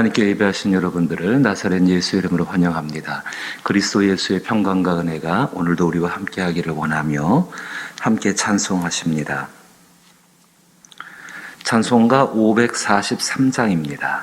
하나님께 예배하신 여러분들을 나사렛 예수 이름으로 환영합니다. 그리스도 예수의 평강과 은혜가 오늘도 우리와 함께 하기를 원하며 함께 찬송하십니다. 찬송가 543장입니다.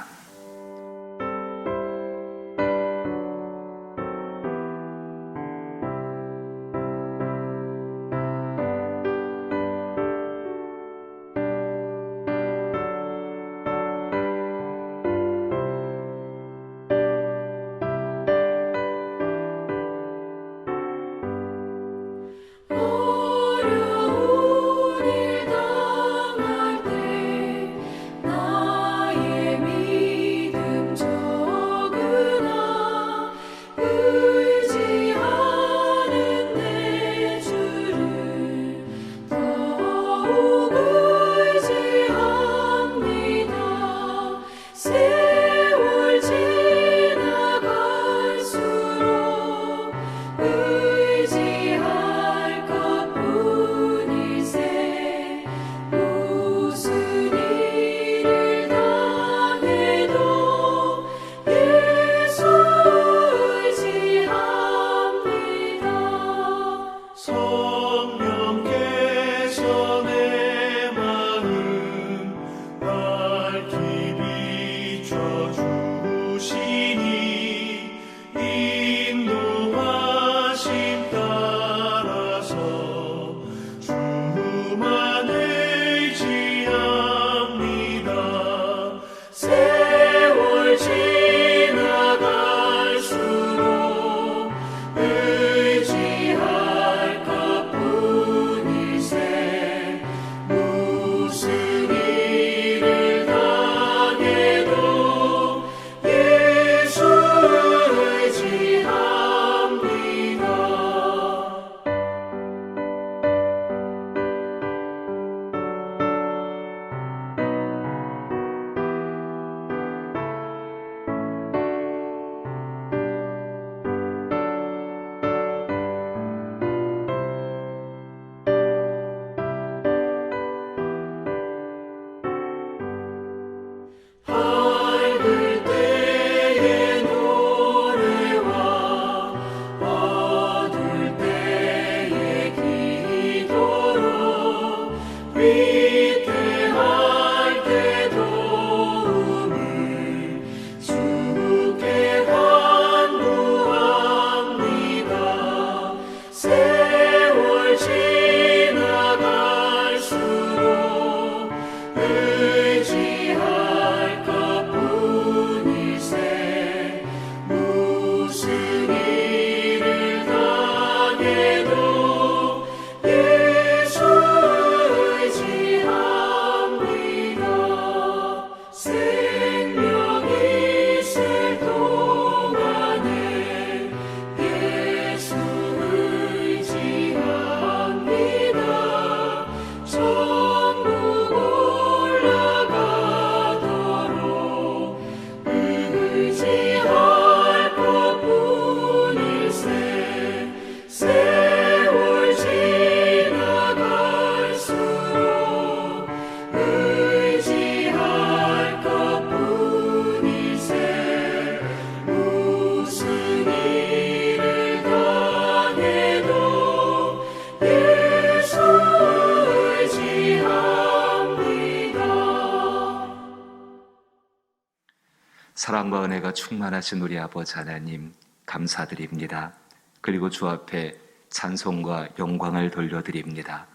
의 사랑과 은혜가 충만하신 우리 아버지 하나님 감사드립니다. 그리고 주 앞에 찬송과 영광을 돌려드립니다.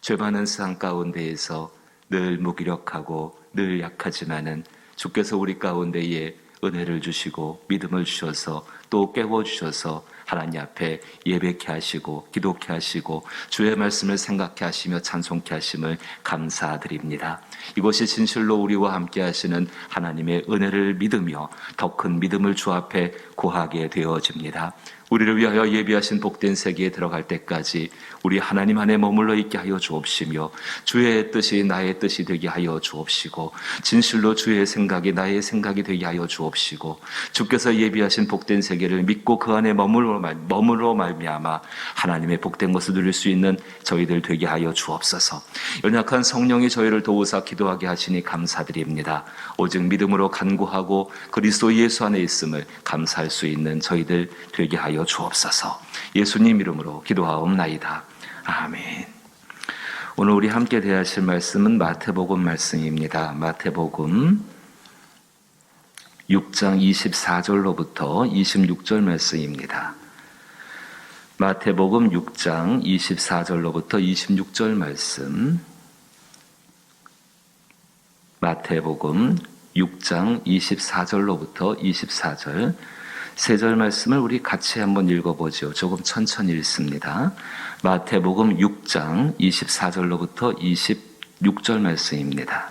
죄 많은 세상 가운데에서 늘 무기력하고 늘 약하지만은 주께서 우리 가운데에 은혜를 주시고 믿음을 주셔서 또 깨워 주셔서 하나님 앞에 예배케 하시고 기도케 하시고 주의 말씀을 생각케 하시며 찬송케 하심을 감사드립니다. 이것이 진실로 우리와 함께 하시는 하나님의 은혜를 믿으며 더 큰 믿음을 주 앞에 구하게 되어집니다. 우리를 위하여 예비하신 복된 세계에 들어갈 때까지 우리 하나님 안에 머물러 있게 하여 주옵시며 주의 뜻이 나의 뜻이 되게 하여 주옵시고 진실로 주의 생각이 나의 생각이 되게 하여 주옵시고 주께서 예비하신 복된 세계를 믿고 그 안에 머물러 말 머물러 말미암아 하나님의 복된 것을 누릴 수 있는 저희들 되게 하여 주옵소서. 연약한 성령이 저희를 도우사 기도하게 하시니 감사드립니다. 오직 믿음으로 간구하고 그리스도 예수 안에 있음을 감사할 수 있는 저희들 되게 하여 주옵소서. 예수님 이름으로 기도하옵나이다. 아멘. 오늘 우리 함께 대하실 말씀은 마태복음 말씀입니다. 마태복음 6장 24절로부터 26절 말씀입니다. 마태복음 6장 24절로부터 26절 말씀. 마태복음 6장 24절로부터 24절. 세절 말씀을 우리 같이 한번 읽어보죠. 조금 천천히 읽습니다. 마태복음 6장 24절로부터 26절 말씀입니다.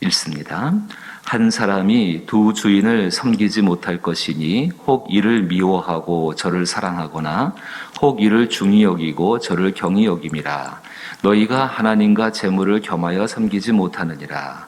읽습니다. 한 사람이 두 주인을 섬기지 못할 것이니 혹 이를 미워하고 저를 사랑하거나 혹 이를 중히 여기고 저를 경히 여김이라. 너희가 하나님과 재물을 겸하여 섬기지 못하느니라.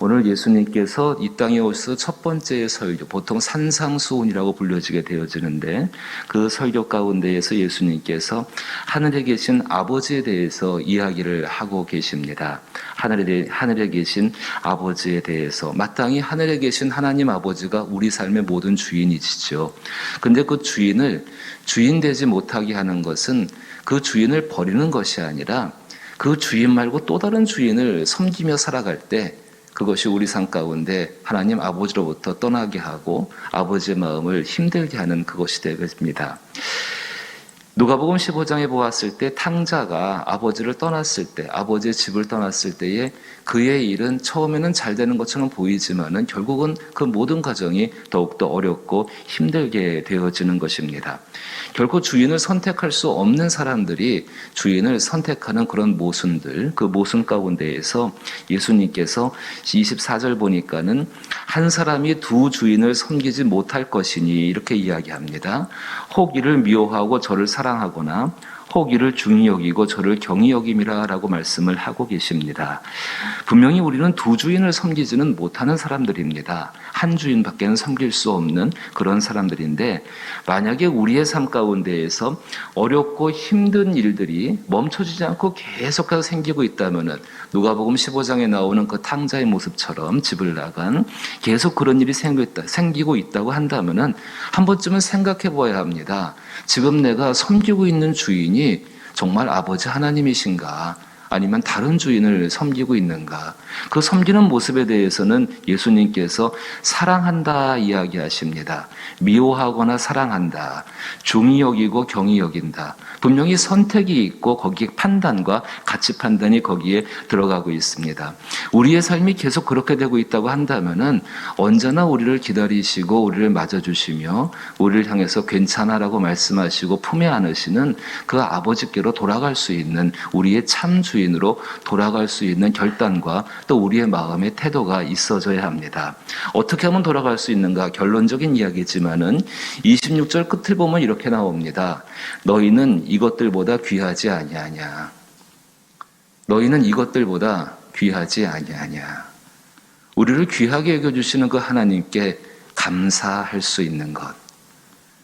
오늘 예수님께서 이 땅에 오셔서 첫 번째 설교, 보통 산상수훈이라고 불려지게 되어지는데 그 설교 가운데에서 예수님께서 하늘에 계신 아버지에 대해서 이야기를 하고 계십니다. 하늘에, 대- 하늘에 계신 아버지에 대해서 마땅히 하늘에 계신 하나님 아버지가 우리 삶의 모든 주인이시죠. 근데 그 주인을 주인 되지 못하게 하는 것은 그 주인을 버리는 것이 아니라 그 주인 말고 또 다른 주인을 섬기며 살아갈 때 그것이 우리 삶 가운데 하나님 아버지로부터 떠나게 하고 아버지의 마음을 힘들게 하는 그것이 되겠습니다. 누가복음 15장에 보았을 때 탕자가 아버지를 떠났을 때 아버지의 집을 떠났을 때에 그의 일은 처음에는 잘 되는 것처럼 보이지만은 결국은 그 모든 과정이 더욱더 어렵고 힘들게 되어지는 것입니다. 결코 주인을 선택할 수 없는 사람들이 주인을 선택하는 그런 모순들, 그 모순 가운데에서 예수님께서 24절 보니까는 한 사람이 두 주인을 섬기지 못할 것이니 이렇게 이야기합니다. 혹 이를 미워하고 저를 사랑 하거나 혹 이를 중히 여기고 저를 경히 여김이라라고 말씀을 하고 계십니다. 분명히 우리는 두 주인을 섬기지는 못하는 사람들입니다. 한 주인밖에는 섬길 수 없는 그런 사람들인데 만약에 우리의 삶 가운데에서 어렵고 힘든 일들이 멈춰지지 않고 계속해서 생기고 있다면은 누가복음 15장에 나오는 그 탕자의 모습처럼 집을 나간 계속 그런 일이 있다, 생기고 있다고 한다면은 한 번쯤은 생각해 보아야 합니다. 지금 내가 섬기고 있는 주인이 정말 아버지 하나님이신가? 아니면 다른 주인을 섬기고 있는가? 그 섬기는 모습에 대해서는 예수님께서 사랑한다 이야기하십니다. 미워하거나 사랑한다. 중히 여기고 경히 여긴다. 분명히 선택이 있고 거기에 판단과 가치 판단이 거기에 들어가고 있습니다. 우리의 삶이 계속 그렇게 되고 있다고 한다면은 언제나 우리를 기다리시고 우리를 맞아주시며 우리를 향해서 괜찮아라고 말씀하시고 품에 안으시는 그 아버지께로 돌아갈 수 있는 우리의 참 주인 으로 돌아갈 수 있는 결단과 또 우리의 마음의 태도가 있어져야 합니다. 어떻게 하면 돌아갈 수 있는가 결론적인 이야기지만은 26절 끝을 보면 이렇게 나옵니다. 너희는 이것들보다 귀하지 아니하냐. 너희는 이것들보다 귀하지 아니하냐. 우리를 귀하게 여겨 주시는 그 하나님께 감사할 수 있는 것.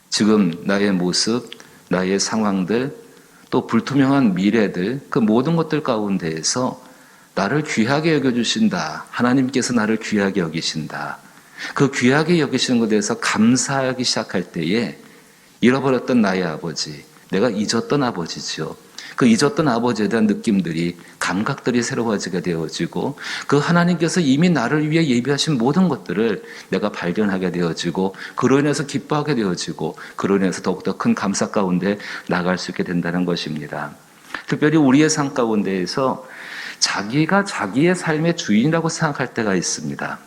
지금 나의 모습, 나의 상황들, 또 불투명한 미래들, 그 모든 것들 가운데에서 나를 귀하게 여겨주신다. 하나님께서 나를 귀하게 여기신다. 그 귀하게 여기시는 것에 대해서 감사하기 시작할 때에 잃어버렸던 나의 아버지, 내가 잊었던 아버지죠. 그 잊었던 아버지에 대한 느낌들이 감각들이 새로워지게 되어지고 그 하나님께서 이미 나를 위해 예비하신 모든 것들을 내가 발견하게 되어지고 그로 인해서 기뻐하게 되어지고 그로 인해서 더욱더 큰 감사 가운데 나갈 수 있게 된다는 것입니다. 특별히 우리의 삶 가운데에서 자기가 자기의 삶의 주인이라고 생각할 때가 있습니다.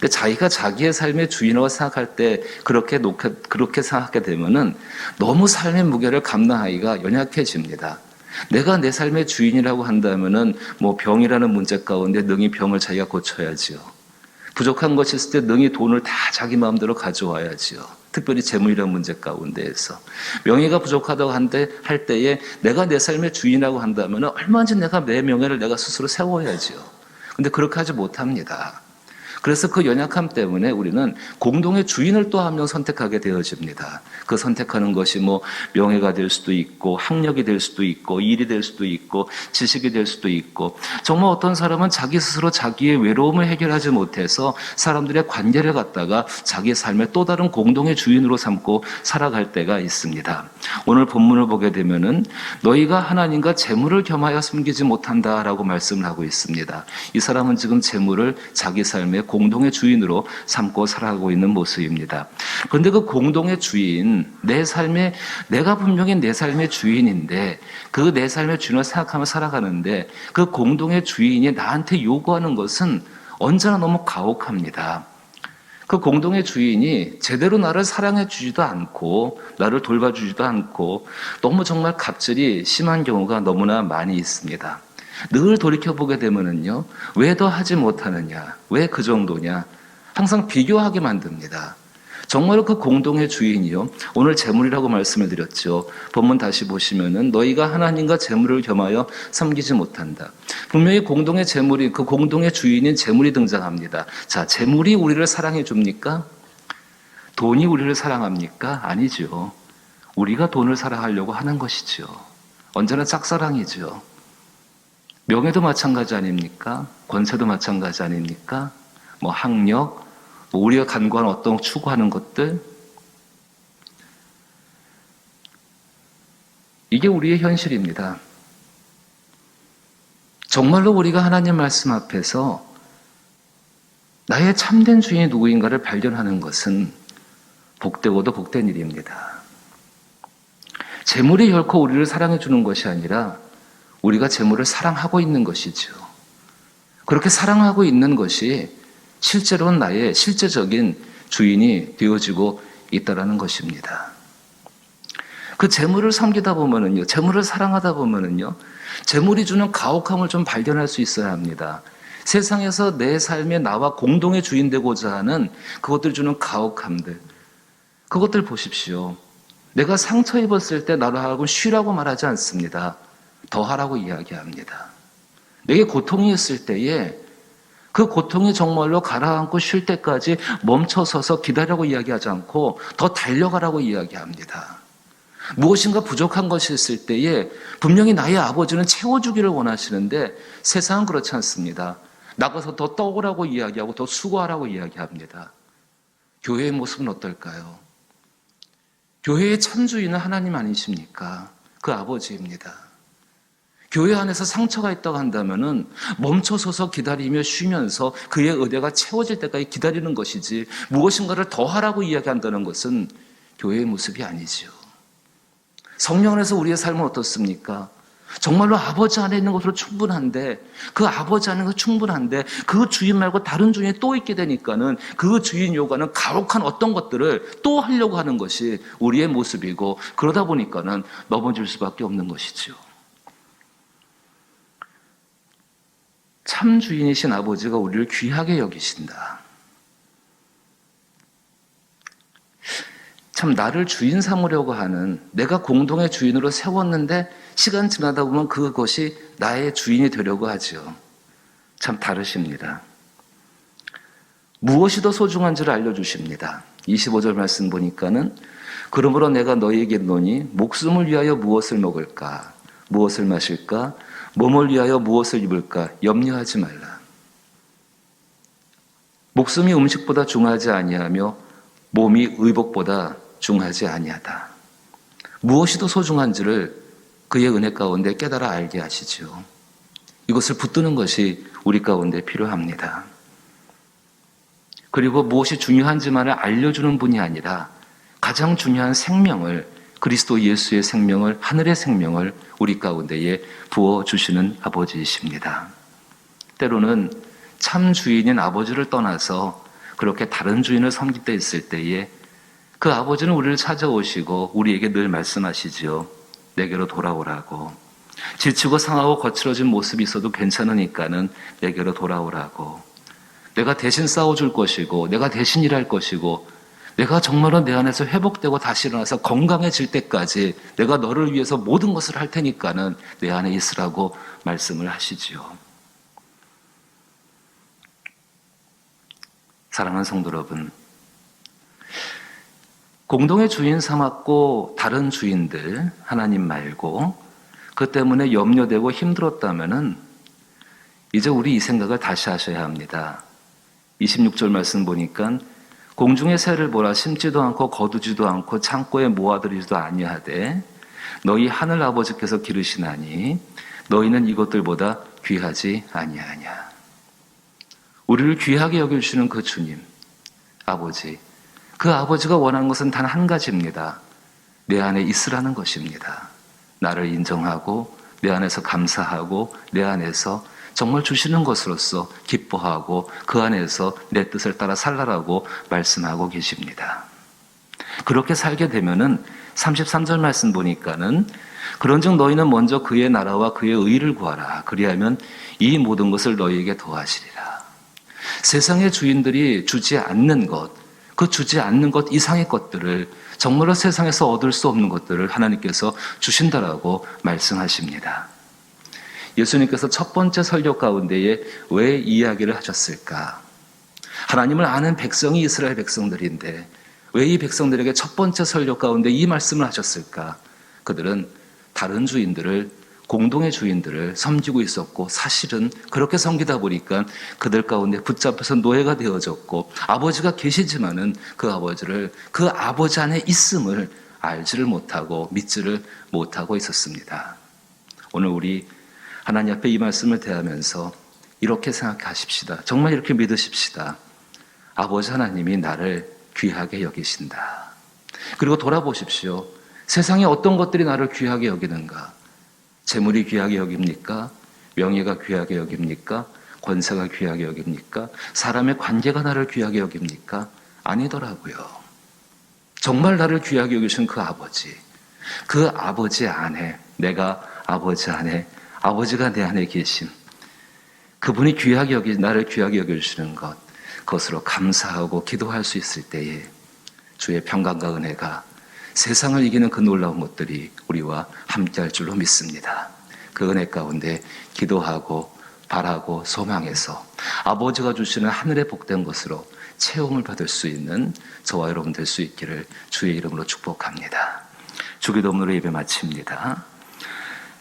근데 자기가 자기의 삶의 주인이라고 생각할 때 그렇게 놓게, 그렇게 생각하게 되면은 너무 삶의 무게를 감당하기가 연약해집니다. 내가 내 삶의 주인이라고 한다면은 뭐 병이라는 문제 가운데 능히 병을 자기가 고쳐야지요. 부족한 것이 있을 때 능히 돈을 다 자기 마음대로 가져와야지요. 특별히 재물이라는 문제 가운데에서 명예가 부족하다고 한데 할 때에 내가 내 삶의 주인이라고 한다면 얼마든지 내가 내 명예를 내가 스스로 세워야지요. 근데 그렇게 하지 못합니다. 그래서 그 연약함 때문에 우리는 공동의 주인을 또 한 명 선택하게 되어집니다. 그 선택하는 것이 뭐 명예가 될 수도 있고 학력이 될 수도 있고 일이 될 수도 있고 지식이 될 수도 있고 정말 어떤 사람은 자기 스스로 자기의 외로움을 해결하지 못해서 사람들의 관계를 갖다가 자기 삶의 또 다른 공동의 주인으로 삼고 살아갈 때가 있습니다. 오늘 본문을 보게 되면은 너희가 하나님과 재물을 겸하여 숨기지 못한다라고 말씀을 하고 있습니다. 이 사람은 지금 재물을 자기 삶의 공동의 주인으로 삼고 살아가고 있는 모습입니다. 그런데 그 공동의 주인, 내 삶의, 내가 분명히 내 삶의 주인인데 그 내 삶의 주인을 생각하며 살아가는데 그 공동의 주인이 나한테 요구하는 것은 언제나 너무 가혹합니다. 그 공동의 주인이 제대로 나를 사랑해 주지도 않고 나를 돌봐주지도 않고 너무 정말 갑질이 심한 경우가 너무나 많이 있습니다. 늘 돌이켜보게 되면은요, 왜 더 하지 못하느냐? 왜 그 정도냐? 항상 비교하게 만듭니다. 정말로 그 공동의 주인이요. 오늘 재물이라고 말씀을 드렸죠. 본문 다시 보시면은 너희가 하나님과 재물을 겸하여 섬기지 못한다. 분명히 공동의 재물이 그 공동의 주인인 재물이 등장합니다. 자, 재물이 우리를 사랑해 줍니까? 돈이 우리를 사랑합니까? 아니죠. 우리가 돈을 사랑하려고 하는 것이죠. 언제나 짝사랑이죠. 명예도 마찬가지 아닙니까? 권세도 마찬가지 아닙니까? 뭐 학력, 뭐 우리가 간구한 어떤 추구하는 것들 이게 우리의 현실입니다. 정말로 우리가 하나님 말씀 앞에서 나의 참된 주인이 누구인가를 발견하는 것은 복되고도 복된 일입니다. 재물이 결코 우리를 사랑해 주는 것이 아니라 우리가 재물을 사랑하고 있는 것이죠. 그렇게 사랑하고 있는 것이 실제로는 나의 실제적인 주인이 되어지고 있다라는 것입니다. 그 재물을 섬기다 보면은요, 재물을 사랑하다 보면은요, 재물이 주는 가혹함을 좀 발견할 수 있어야 합니다. 세상에서 내 삶의 나와 공동의 주인 되고자 하는 그것들 주는 가혹함들, 그것들 보십시오. 내가 상처 입었을 때 나를 하라고 쉬라고 말하지 않습니다. 더 하라고 이야기합니다. 내게 고통이 있을 때에 그 고통이 정말로 가라앉고 쉴 때까지 멈춰서서 기다려고 이야기하지 않고 더 달려가라고 이야기합니다. 무엇인가 부족한 것이 있을 때에 분명히 나의 아버지는 채워주기를 원하시는데 세상은 그렇지 않습니다. 나가서 더 떠오라고 이야기하고 더 수고하라고 이야기합니다. 교회의 모습은 어떨까요? 교회의 참주인은 하나님 아니십니까? 그 아버지입니다. 교회 안에서 상처가 있다고 한다면은 멈춰서서 기다리며 쉬면서 그의 의대가 채워질 때까지 기다리는 것이지 무엇인가를 더 하라고 이야기한다는 것은 교회의 모습이 아니지요. 성령 안에서 우리의 삶은 어떻습니까? 정말로 아버지 안에 있는 것으로 충분한데 그 아버지 안에 서 충분한데 그 주인 말고 다른 주인이 또 있게 되니까는 그 주인 요구하는 가혹한 어떤 것들을 또 하려고 하는 것이 우리의 모습이고 그러다 보니까는 넘어질 수밖에 없는 것이지요. 참 주인이신 아버지가 우리를 귀하게 여기신다. 참 나를 주인 삼으려고 하는 내가 공동의 주인으로 세웠는데 시간 지나다 보면 그것이 나의 주인이 되려고 하죠. 참 다르십니다. 무엇이 더 소중한지를 알려주십니다. 25절 말씀 보니까는 그러므로 내가 너희에게 노니 목숨을 위하여 무엇을 먹을까? 무엇을 마실까? 몸을 위하여 무엇을 입을까? 염려하지 말라. 목숨이 음식보다 중하지 아니하며 몸이 의복보다 중하지 아니하다. 무엇이 더 소중한지를 그의 은혜 가운데 깨달아 알게 하시지요. 이것을 붙드는 것이 우리 가운데 필요합니다. 그리고 무엇이 중요한지만을 알려주는 분이 아니라 가장 중요한 생명을 그리스도 예수의 생명을 하늘의 생명을 우리 가운데에 부어 주시는 아버지이십니다. 때로는 참 주인인 아버지를 떠나서 그렇게 다른 주인을 섬길 때 있을 때에 그 아버지는 우리를 찾아오시고 우리에게 늘 말씀하시지요. 내게로 돌아오라고. 지치고 상하고 거칠어진 모습이 있어도 괜찮으니까는 내게로 돌아오라고. 내가 대신 싸워줄 것이고, 내가 대신 일할 것이고, 내가 정말로 내 안에서 회복되고 다시 일어나서 건강해질 때까지 내가 너를 위해서 모든 것을 할 테니까는 내 안에 있으라고 말씀을 하시지요. 사랑하는 성도 여러분, 공동의 주인 삼았고 다른 주인들 하나님 말고 그 때문에 염려되고 힘들었다면은 이제 우리 이 생각을 다시 하셔야 합니다. 26절 말씀 보니까 공중의 새를 보라 심지도 않고 거두지도 않고 창고에 모아들이지도 아니하되 너희 하늘 아버지께서 기르시나니 너희는 이것들보다 귀하지 아니하냐. 우리를 귀하게 여겨주시는 그 주님, 아버지. 그 아버지가 원하는 것은 단 한 가지입니다. 내 안에 있으라는 것입니다. 나를 인정하고 내 안에서 감사하고 내 안에서 정말 주시는 것으로서 기뻐하고 그 안에서 내 뜻을 따라 살라라고 말씀하고 계십니다. 그렇게 살게 되면은 33절 말씀 보니까는 그런즉 너희는 먼저 그의 나라와 그의 의를 구하라. 그리하면 이 모든 것을 너희에게 더하시리라. 세상의 주인들이 주지 않는 것, 그 주지 않는 것 이상의 것들을 정말로 세상에서 얻을 수 없는 것들을 하나님께서 주신다라고 말씀하십니다. 예수님께서 첫 번째 설교 가운데에 왜 이야기를 하셨을까? 하나님을 아는 백성이 이스라엘 백성들인데 왜 이 백성들에게 첫 번째 설교 가운데 이 말씀을 하셨을까? 그들은 다른 주인들을 공동의 주인들을 섬기고 있었고 사실은 그렇게 섬기다 보니까 그들 가운데 붙잡혀서 노예가 되어졌고 아버지가 계시지만은 그 아버지를 그 아버지 안에 있음을 알지를 못하고 믿지를 못하고 있었습니다. 오늘 우리 하나님 앞에 이 말씀을 대하면서 이렇게 생각하십시다. 정말 이렇게 믿으십시다. 아버지 하나님이 나를 귀하게 여기신다. 그리고 돌아보십시오. 세상에 어떤 것들이 나를 귀하게 여기는가? 재물이 귀하게 여깁니까? 명예가 귀하게 여깁니까? 권세가 귀하게 여깁니까? 사람의 관계가 나를 귀하게 여깁니까? 아니더라고요. 정말 나를 귀하게 여기신 그 아버지. 그 아버지 안에, 내가 아버지 안에, 아버지가 내 안에 계신 그분이 귀하게 여기, 나를 귀하게 여겨주시는 것, 그것으로 감사하고 기도할 수 있을 때에 주의 평강과 은혜가 세상을 이기는 그 놀라운 것들이 우리와 함께 할 줄로 믿습니다. 그 은혜 가운데 기도하고 바라고 소망해서 아버지가 주시는 하늘의 복된 것으로 체험을 받을 수 있는 저와 여러분 될 수 있기를 주의 이름으로 축복합니다. 주기도문으로 예배 마칩니다.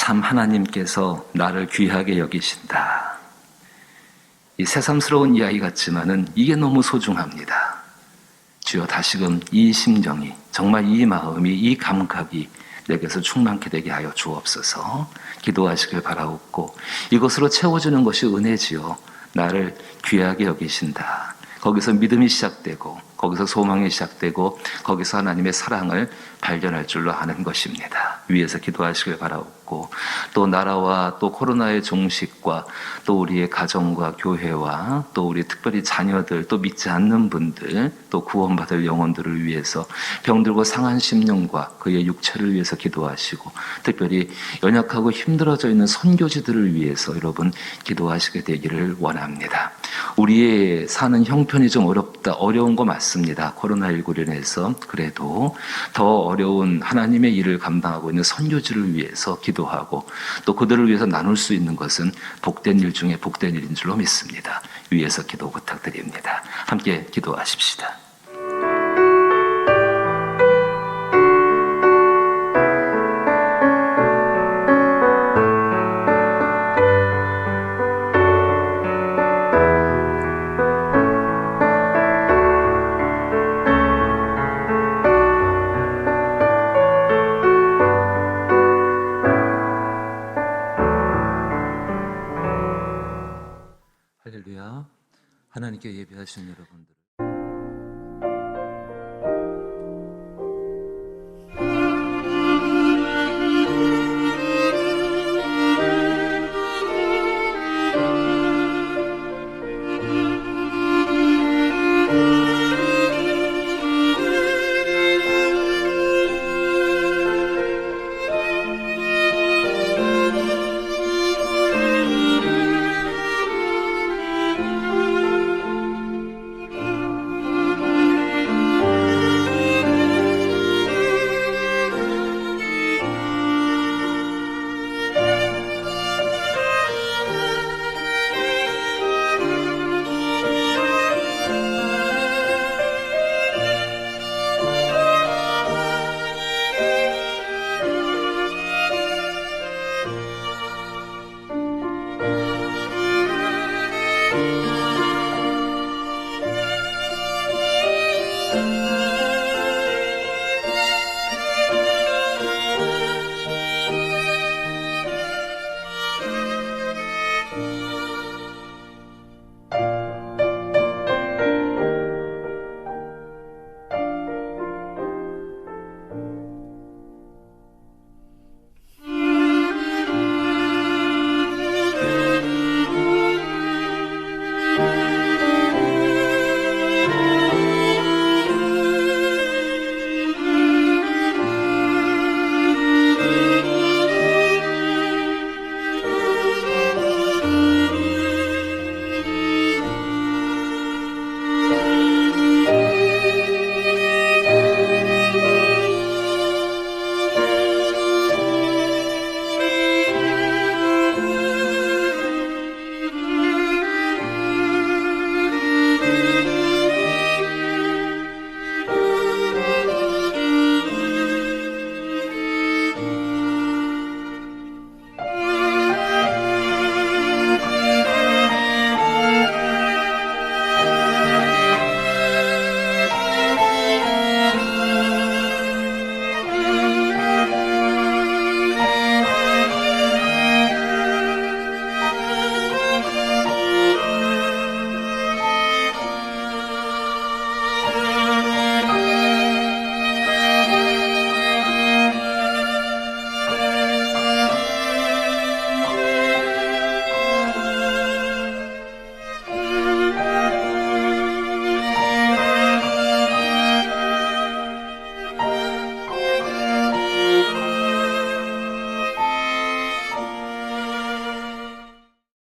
참 하나님께서 나를 귀하게 여기신다. 이 새삼스러운 이야기 같지만은 이게 너무 소중합니다. 주여 다시금 이 심정이 정말 이 마음이 이 감각이 내게서 충만케 되게 하여 주옵소서 기도하시길 바라옵고 이것으로 채워주는 것이 은혜지요 나를 귀하게 여기신다 거기서 믿음이 시작되고 거기서 소망이 시작되고 거기서 하나님의 사랑을 발견할 줄로 아는 것입니다 위에서 기도하시길 바라옵고 또 나라와 또 코로나의 종식과 또 우리의 가정과 교회와 또 우리 특별히 자녀들 또 믿지 않는 분들 또 구원받을 영혼들을 위해서 병들고 상한 심령과 그의 육체를 위해서 기도하시고 특별히 연약하고 힘들어져 있는 선교지들을 위해서 여러분 기도하시게 되기를 원합니다. 우리의 사는 형편이 좀 어렵다 어려운 거 맞습니다. 코로나19로 인해서 그래도 더 어려운 하나님의 일을 감당하고 있는 선교지를 위해서 기도하고 또 그들을 위해서 나눌 수 있는 것은 복된 일 중에 복된 일인 줄로 믿습니다. 위에서 기도 부탁드립니다. 함께 기도하십시다.